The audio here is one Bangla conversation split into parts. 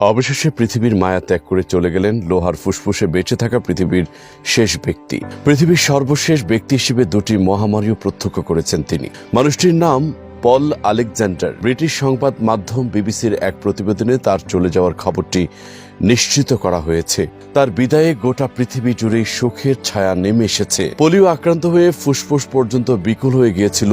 অবশেষে পৃথিবীর মায়া ত্যাগ করে চলে গেলেন লোহার ফুসফুসে বেঁচে থাকা পৃথিবীর শেষ ব্যক্তি। পৃথিবীর সর্বশেষ ব্যক্তি হিসেবে দুটি মহামারীও প্রত্যক্ষ করেছেন তিনি। মানুষটির নাম পল আলেকজান্ডার, ব্রিটিশ সংবাদ মাধ্যম বিবিসির এক প্রতিবেদনে তার চলে যাওয়ার খবরটি নিশ্চিত করা হয়েছে। তার বিদায়ে গোটা পৃথিবী জুড়ে সুখের ছায়া নেমে এসেছে। পোলিও আক্রান্ত হয়ে ফুসফুস পর্যন্ত বিকুল হয়ে গিয়েছিল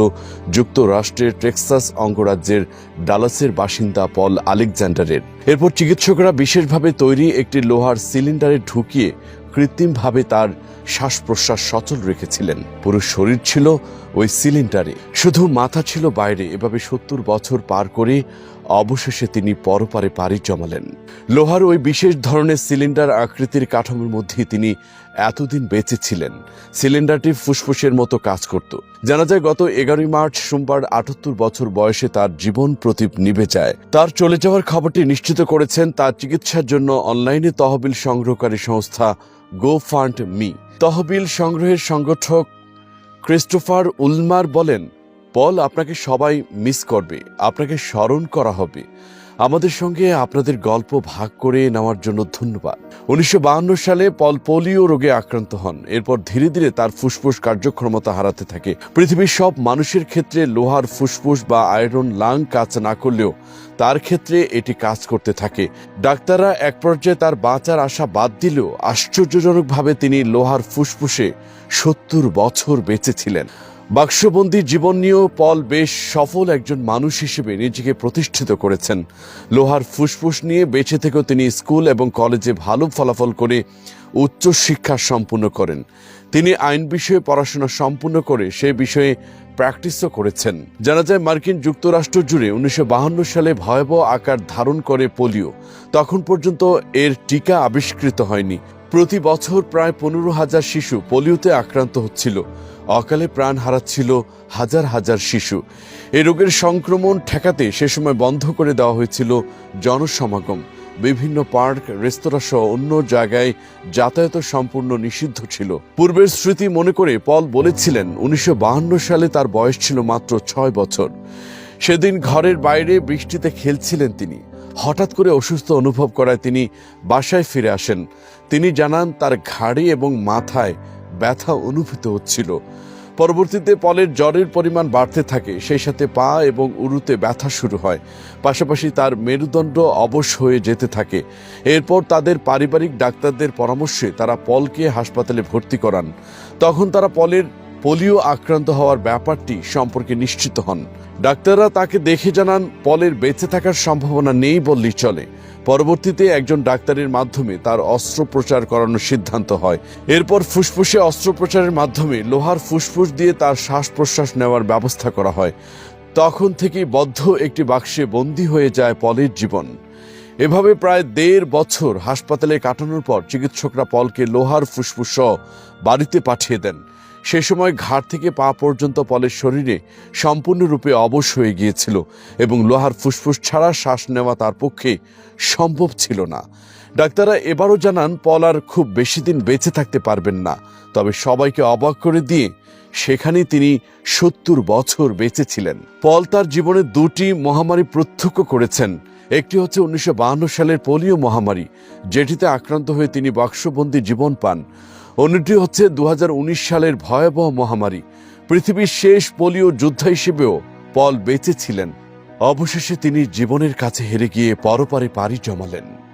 যুক্তরাষ্ট্রের টেক্সাস অঙ্গরাজ্যের ডালাসের বাসিন্দা পল আলেকজান্ডারের। এরপর চিকিৎসকরা বিশেষভাবে তৈরি একটি লোহার সিলিন্ডারে ঢুকিয়ে কৃত্রিমভাবে তার শ্বাস প্রশ্বাস সচল রেখেছিলেন। পুরো শরীর ছিল ওই সিলিন্ডারে। শুধু মাথা ছিল বাইরে। এভাবে সত্তর বছর পার করে অবশেষে তিনি পরপারে পাড়ি জমালেন। লোহার ওই বিশেষ ধরনের সিলিন্ডার আকৃতির কাঠামোর মধ্যে তিনি এতদিন বেঁচে ছিলেন। সিলিন্ডারটি ফুসফুসের মতো কাজ করত। জানা যায় গত এগারোই মার্চ সোমবার আটাত্তর বছর বয়সে তার জীবন প্রদীপ নিভে যায়। তার চলে যাওয়ার খবরটি নিশ্চিত করেছেন তার চিকিৎসার জন্য অনলাইনে তহবিল সংগ্রহকারী সংস্থা গো ফান্ড মি তহবিল সংগ্রহের সংগঠক ক্রিস্টোফার উলমার বলেন পল আপনাকে সবাই মিস করবে, আপনাকে স্মরণ করা হবে। আমাদের সঙ্গে আপনাদের গল্প ভাগ করে নেওয়ার জন্য ধন্যবাদ। উনিশশো সালে পল পোলিও রোগে আক্রান্ত হন। এরপর ধীরে ধীরে তার ফুসফুস কার্যক্ষমতা হারাতে থাকে। পৃথিবীর সব মানুষের ক্ষেত্রে লোহার ফুসফুস বা আয়রন লাং কাজ না করলেও তার ক্ষেত্রে এটি কাজ করতে থাকে। ডাক্তাররা এক পর্যায়ে তার বাঁচার আশা বাদ দিলেও আশ্চর্যজনকভাবে তিনি লোহার ফুসফুসে সত্তর বছর বেঁচে ছিলেন। বাক্সবন্দি জীবন নিয়েও পল বেশ সফল একজন মানুষ হিসেবে নিজেকে প্রতিষ্ঠিত করেছেন। লোহার ফুসফুস নিয়ে বেঁচে থেকেও তিনি স্কুল এবং কলেজে ভালো ফলাফল করে উচ্চ শিক্ষা সম্পূর্ণ করেন। তিনি আইন বিষয়ে পড়াশোনা সম্পূর্ণ করে সে বিষয়ে প্র্যাকটিসও করেছেন। জানা যায়, মার্কিন যুক্তরাষ্ট্র জুড়ে উনিশশো সালে ভয়াবহ আকার ধারণ করে পোলিও। তখন পর্যন্ত এর টিকা আবিষ্কৃত হয়নি। প্রতি বছর প্রায় পনেরো হাজার শিশু পোলিওতে আক্রান্ত হচ্ছিল। অকালে প্রাণ হারাচ্ছিল হাজার হাজার শিশু। এ রোগের সংক্রমণ ঠেকাতে সে সময় বন্ধ করে দেওয়া হয়েছিল জনসমাগম। বিভিন্ন পার্ক, রেস্তোরাঁ সহ অন্য জায়গায় যাতায়াত সম্পূর্ণ নিষিদ্ধ ছিল। পূর্বের স্মৃতি মনে করে পল বলেছিলেন, উনিশশো সালে তার বয়স ছিল মাত্র ছয় বছর। সেদিন ঘরের বাইরে বৃষ্টিতে খেলছিলেন তিনি। হঠাৎ করে অসুস্থ অনুভব করায় তিনি বাসায় ফিরে আসেন। তিনি জানান, তার ঘাড়ে এবং মাথায় ব্যথা অনুভূত হচ্ছিল। পরবর্তীতে পলের জ্বরের পরিমাণ বাড়তে থাকে, সেই সাথে পা এবং উরুতে ব্যথা শুরু হয়। পাশাপাশি তার মেরুদণ্ড অবশ হয়ে যেতে থাকে। এরপর তাদের পারিবারিক ডাক্তারদের পরামর্শে তারা পলকে হাসপাতালে ভর্তি করান। তখন তারা পলের পোলিও আক্রান্ত হওয়ার ব্যাপারটি সম্পর্কে নিশ্চিত হন। ডাক্তাররা তাকে দেখে জানান, পলের বেঁচে থাকার সম্ভাবনা নেই বললেই চলে। পরবর্তীতে একজন ডাক্তারের মাধ্যমে তার অস্ত্রোপচার করানোর সিদ্ধান্ত হয়। এরপর ফুসফুসে অস্ত্রোপচারের মাধ্যমে লোহার ফুসফুস দিয়ে তার শ্বাস প্রশ্বাস নেওয়ার ব্যবস্থা করা হয়। তখন থেকেই বদ্ধ একটি বাক্সে বন্দী হয়ে যায় পলের জীবন। এভাবে প্রায় দেড় বছর হাসপাতালে কাটানোর পর চিকিৎসকরা পলকে লোহার ফুসফুস বাড়িতে পাঠিয়ে দেন। সে সময় ঘাট থেকে পা পর্যন্ত পলের শরীরে সম্পূর্ণরূপে অবশ হয়ে গিয়েছিল এবং লোহার ফুসফুস ছাড়া শ্বাস নেওয়া তার পক্ষে সম্ভব ছিল না। ডাক্তাররা এবারও জানান, পল আর খুব বেশি দিন বেঁচে থাকতে পারবেন না। তবে সবাইকে অবাক করে দিয়ে সেখানে তিনি সত্তর বছর বেঁচে ছিলেন। পল তার জীবনে দুটি মহামারী প্রত্যক্ষ করেছেন। একটি হচ্ছে উনিশশো সালের পোলিও মহামারী, যেটিতে আক্রান্ত হয়ে তিনি বাক্সবন্দি জীবন পান। অন্যটি হচ্ছে দু হাজার উনিশ সালের ভয়াবহ মহামারী, পৃথিবীর শেষ পোলিও যোদ্ধা হিসেবেও পল বেঁচেছিলেন অবশেষে তিনি জীবনের কাছে হেরে গিয়ে পরপারে পাড়ি জমালেন।